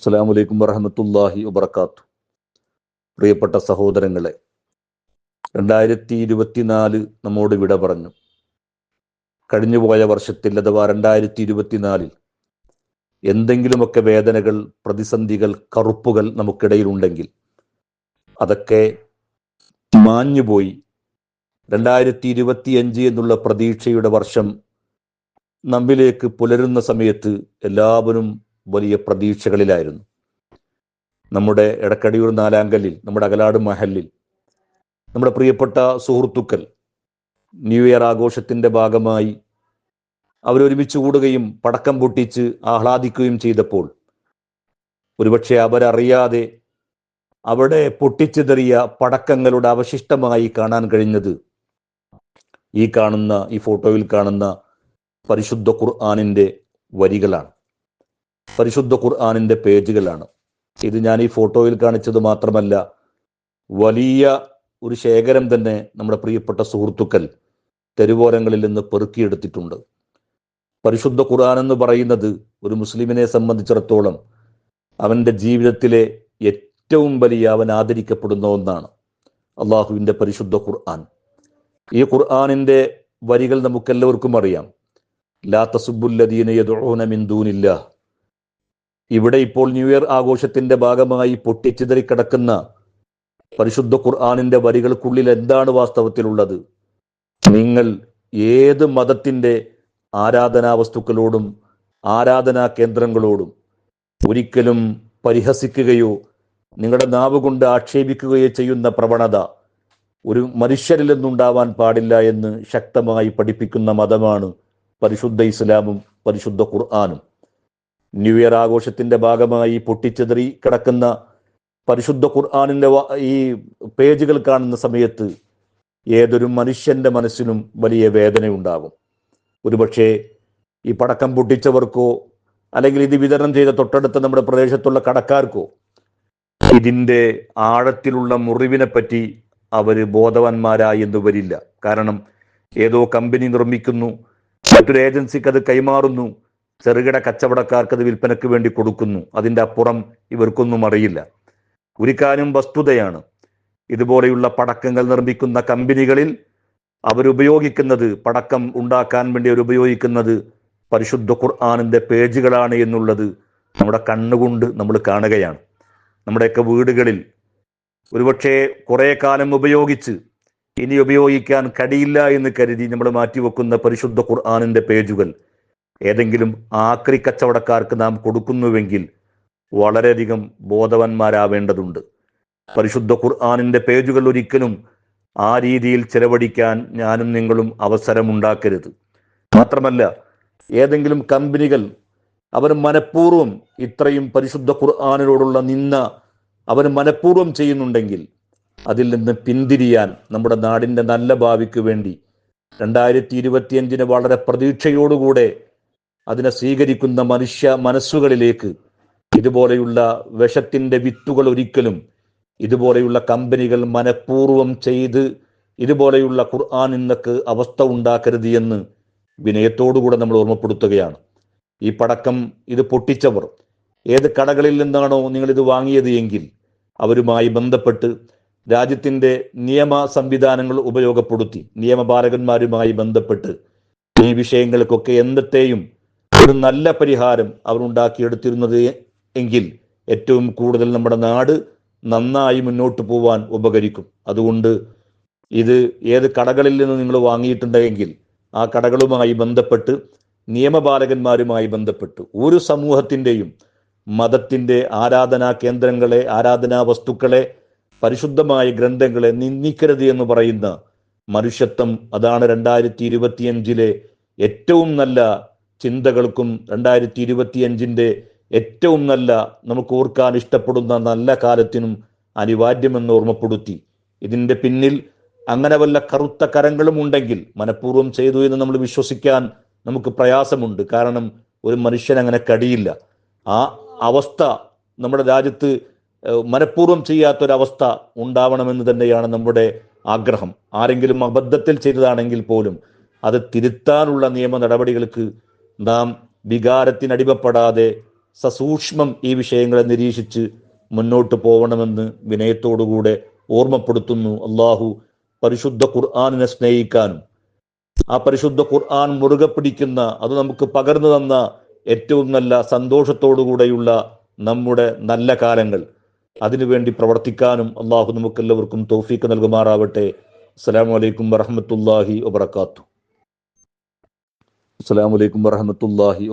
അസ്സാം അലൈക്കും വറഹമത്തല്ലാഹി വബർക്കാത്തു പ്രിയപ്പെട്ട സഹോദരങ്ങളെ രണ്ടായിരത്തി ഇരുപത്തിനാല് നമ്മോട് വിട പറഞ്ഞു. കഴിഞ്ഞുപോയ വർഷത്തിൽ അഥവാ രണ്ടായിരത്തി ഇരുപത്തിനാലിൽ എന്തെങ്കിലുമൊക്കെ വേദനകൾ പ്രതിസന്ധികൾ കറുപ്പുകൾ നമുക്കിടയിലുണ്ടെങ്കിൽ അതൊക്കെ മാഞ്ഞുപോയി. രണ്ടായിരത്തി ഇരുപത്തിയഞ്ച് എന്നുള്ള പ്രതീക്ഷയുടെ വർഷം നമ്മിലേക്ക് പുലരുന്ന സമയത്ത് എല്ലാവരും വലിയ പ്രതീക്ഷകളിലായിരുന്നു. നമ്മുടെ എടക്കടിയൂർ നാലാങ്കല്ലിൽ നമ്മുടെ അകലാട് മഹലിൽ നമ്മുടെ പ്രിയപ്പെട്ട സുഹൃത്തുക്കൾ ന്യൂ ഇയർ ആഘോഷത്തിന്റെ ഭാഗമായി അവരൊരുമിച്ച് കൂടുകയും പടക്കം പൊട്ടിച്ച് ആഹ്ലാദിക്കുകയും ചെയ്തപ്പോൾ ഒരുപക്ഷെ അവരറിയാതെ അവിടെ പൊട്ടിച്ചെതറിയ പടക്കങ്ങളുടെ അവശിഷ്ടമായി കാണാൻ കഴിഞ്ഞത് ഈ കാണുന്ന ഈ ഫോട്ടോയിൽ കാണുന്ന പരിശുദ്ധ ഖുർആാനിന്റെ വരികളാണ്. പരിശുദ്ധ ഖുർആാനിന്റെ പേജുകളാണ്. ഇത് ഞാൻ ഈ ഫോട്ടോയിൽ കാണിച്ചത് മാത്രമല്ല വലിയ ഒരു ശേഖരം തന്നെ നമ്മുടെ പ്രിയപ്പെട്ട സുഹൃത്തുക്കൾ തെരുവോരങ്ങളിൽ നിന്ന് പെറുക്കിയെടുത്തിട്ടുണ്ട്. പരിശുദ്ധ ഖുർആൻ എന്ന് പറയുന്നത് ഒരു മുസ്ലിമിനെ സംബന്ധിച്ചിടത്തോളം അവന്റെ ജീവിതത്തിലെ ഏറ്റവും വലിയ അവൻ ആദരിക്കപ്പെടുന്ന ഒന്നാണ് അള്ളാഹുവിന്റെ പരിശുദ്ധ ഖുർആൻ. ഈ ഖുർആാനിന്റെ വരികൾ നമുക്കെല്ലാവർക്കും അറിയാം. ലാ തസുബുല്ലദീന മിൻ ദൂനില്ലാ ഇവിടെ ഇപ്പോൾ ന്യൂ ഇയർ ആഘോഷത്തിന്റെ ഭാഗമായി പൊട്ടിച്ചിതറി കിടക്കുന്ന പരിശുദ്ധ ഖുർആാനിന്റെ വരികൾക്കുള്ളിൽ എന്താണ് വാസ്തവത്തിലുള്ളത്? നിങ്ങൾ ഏത് മതത്തിന്റെ ആരാധനാ വസ്തുക്കളോടും ആരാധനാ കേന്ദ്രങ്ങളോടും ഒരിക്കലും പരിഹസിക്കുകയോ നിങ്ങളുടെ നാവ് കൊണ്ട് ആക്ഷേപിക്കുകയോ ചെയ്യുന്ന പ്രവണത ഒരു മനുഷ്യരിൽ നിന്നുണ്ടാവാൻ പാടില്ല എന്ന് ശക്തമായി പഠിപ്പിക്കുന്ന മതമാണ് പരിശുദ്ധ ഇസ്ലാമും പരിശുദ്ധ ഖുർആാനും. ന്യൂ ഇയർ ആഘോഷത്തിന്റെ ഭാഗമായി പൊട്ടിച്ചെതറി കിടക്കുന്ന പരിശുദ്ധ ഖുർആാനിന്റെ ഈ പേജുകൾ കാണുന്ന സമയത്ത് ഏതൊരു മനുഷ്യന്റെ മനസ്സിനും വലിയ വേദനയുണ്ടാകും. ഒരുപക്ഷെ ഈ പടക്കം പൊട്ടിച്ചവർക്കോ അല്ലെങ്കിൽ ഇത് വിതരണം ചെയ്ത തൊട്ടടുത്ത നമ്മുടെ പ്രദേശത്തുള്ള കടക്കാർക്കോ ഇതിന്റെ ആഴത്തിലുള്ള മുറിവിനെ പറ്റി അവർ ബോധവാന്മാരായി എന്ന് വരില്ല. കാരണം ഏതോ കമ്പനി നിർമ്മിക്കുന്നു മറ്റൊരു ഏജൻസിക്ക് അത് കൈമാറുന്നു ചെറുകിട കച്ചവടക്കാർക്ക് അത് വിൽപ്പനയ്ക്ക് വേണ്ടി കൊടുക്കുന്നു. അതിന്റെ അപ്പുറം ഇവർക്കൊന്നും അറിയില്ല. ഒരു കാര്യം വസ്തുതയാണ്. ഇതുപോലെയുള്ള പടക്കങ്ങൾ നിർമ്മിക്കുന്ന കമ്പനികളിൽ അവരുപയോഗിക്കുന്നത് പടക്കം ഉണ്ടാക്കാൻ വേണ്ടി അവർ ഉപയോഗിക്കുന്നത് പരിശുദ്ധ ഖുർആാനിന്റെ പേജുകളാണ് എന്നുള്ളത് നമ്മുടെ കണ്ണുകൊണ്ട് നമ്മൾ കാണുകയാണ്. നമ്മുടെയൊക്കെ വീടുകളിൽ ഒരുപക്ഷെ കുറെ കാലം ഉപയോഗിച്ച് ഇനി ഉപയോഗിക്കാൻ കഴിയില്ല എന്ന് കരുതി നമ്മൾ മാറ്റിവെക്കുന്ന പരിശുദ്ധ ഖുർആാനിന്റെ പേജുകൾ. ഏതെങ്കിലും ആക്രി കച്ചവടക്കാർക്ക് നാം കൊടുക്കുന്നുവെങ്കിൽ വളരെയധികം ബോധവന്മാരാവേണ്ടതുണ്ട്. പരിശുദ്ധ ഖുർആാനിന്റെ പേജുകൾ ഒരിക്കലും ആ രീതിയിൽ ചെലവഴിക്കാൻ ഞാനും നിങ്ങളും അവസരമുണ്ടാക്കരുത്. മാത്രമല്ല ഏതെങ്കിലും കമ്പനികൾ അവർ മനഃപൂർവം ഇത്രയും പരിശുദ്ധ ഖുർആാനിനോടുള്ള നിന്ന അവർ മനഃപൂർവം ചെയ്യുന്നുണ്ടെങ്കിൽ അതിൽ നിന്ന് പിന്തിരിയാൻ നമ്മുടെ നാടിന്റെ നല്ല ഭാവിക്ക് വേണ്ടി രണ്ടായിരത്തി ഇരുപത്തിയഞ്ചിന് വളരെ പ്രതീക്ഷയോടുകൂടെ അതിനെ സ്വീകരിക്കുന്ന മനുഷ്യ മനസ്സുകളിലേക്ക് ഇതുപോലെയുള്ള വിഷത്തിന്റെ വിത്തുകൾ ഒരിക്കലും ഇതുപോലെയുള്ള കമ്പനികൾ മനഃപൂർവം ചെയ്ത് ഇതുപോലെയുള്ള ഖുർആൻ ഇന്നക്ക് അവസ്ഥ ഉണ്ടാക്കരുത് എന്ന് വിനയത്തോടുകൂടെ നമ്മൾ ഓർമ്മപ്പെടുത്തുകയാണ്. ഈ പടക്കം ഇത് പൊട്ടിച്ചവർ ഏത് കടകളിൽ നിന്നാണോ നിങ്ങൾ ഇത് വാങ്ങിയത് എങ്കിൽ അവരുമായി ബന്ധപ്പെട്ട് രാജ്യത്തിന്റെ നിയമ സംവിധാനങ്ങൾ ഉപയോഗപ്പെടുത്തി നിയമപാലകന്മാരുമായി ബന്ധപ്പെട്ട് ഈ വിഷയങ്ങൾക്കൊക്കെ എന്നത്തെയും ഒരു നല്ല പരിഹാരം അവർ ഉണ്ടാക്കിയെടുത്തിരുന്നത് എങ്കിൽ ഏറ്റവും കൂടുതൽ നമ്മുടെ നാട് നന്നായി മുന്നോട്ട് പോവാൻ ഉപകരിക്കും. അതുകൊണ്ട് ഇത് ഏത് കടകളിൽ നിന്ന് നിങ്ങൾ വാങ്ങിയിട്ടുണ്ടെങ്കിൽ ആ കടകളുമായി ബന്ധപ്പെട്ട് നിയമപാലകന്മാരുമായി ബന്ധപ്പെട്ട് ഒരു സമൂഹത്തിന്റെയും മതത്തിന്റെ ആരാധനാ കേന്ദ്രങ്ങളെ ആരാധനാ വസ്തുക്കളെ പരിശുദ്ധമായ ഗ്രന്ഥങ്ങളെ നിന്ദിക്കരുത് എന്ന് പറയുന്ന മനുഷ്യത്വം അതാണ് രണ്ടായിരത്തി ഇരുപത്തിയഞ്ചിലെ ഏറ്റവും നല്ല ചിന്തകൾക്കും രണ്ടായിരത്തി ഇരുപത്തിയഞ്ചിന്റെ ഏറ്റവും നല്ല നമുക്ക് ഓർക്കാൻ ഇഷ്ടപ്പെടുന്ന നല്ല കാലത്തിനും അനിവാര്യമെന്ന് ഓർമ്മപ്പെടുത്തി. ഇതിന്റെ പിന്നിൽ അങ്ങനെ വല്ല കറുത്ത കരങ്ങളും ഉണ്ടെങ്കിൽ മനഃപൂർവം ചെയ്തു എന്ന് നമ്മൾ വിശ്വസിക്കാൻ നമുക്ക് പ്രയാസമുണ്ട്. കാരണം ഒരു മനുഷ്യൻ അങ്ങനെ കഴിയില്ല ആ അവസ്ഥ നമ്മുടെ രാജ്യത്ത് മനഃപൂർവം ചെയ്യാത്തൊരവസ്ഥ ഉണ്ടാവണമെന്ന് തന്നെയാണ് നമ്മുടെ ആഗ്രഹം. ആരെങ്കിലും അബദ്ധത്തിൽ ചെയ്തതാണെങ്കിൽ പോലും അത് തിരുത്താനുള്ള നിയമ നടപടികൾക്ക് നാം വികാരത്തിനടിമപ്പെടാതെ സസൂക്ഷ്മം ഈ വിഷയങ്ങളെ നിരീക്ഷിച്ച് മുന്നോട്ട് പോകണമെന്ന് വിനയത്തോടുകൂടെ ഓർമ്മപ്പെടുത്തുന്നു അള്ളാഹു പരിശുദ്ധ ഖുർആാനിനെ സ്നേഹിക്കാനും. ആ പരിശുദ്ധ ഖുർആൻ മുറുകെ പിടിക്കുന്ന അത് നമുക്ക് പകർന്നു തന്ന ഏറ്റവും നല്ല സന്തോഷത്തോടുകൂടെയുള്ള നമ്മുടെ നല്ല കാലങ്ങൾ. അതിനുവേണ്ടി പ്രവർത്തിക്കാനും അള്ളാഹു നമുക്കെല്ലാവർക്കും തോഫീക്ക് നൽകുമാറാവട്ടെ. അസ്സലാമു അലൈക്കും വറഹമത്തല്ലാഹി വബർക്കാത്തു അസ്സലാമു അലൈക്കും വറഹമത്തല്ലാഹി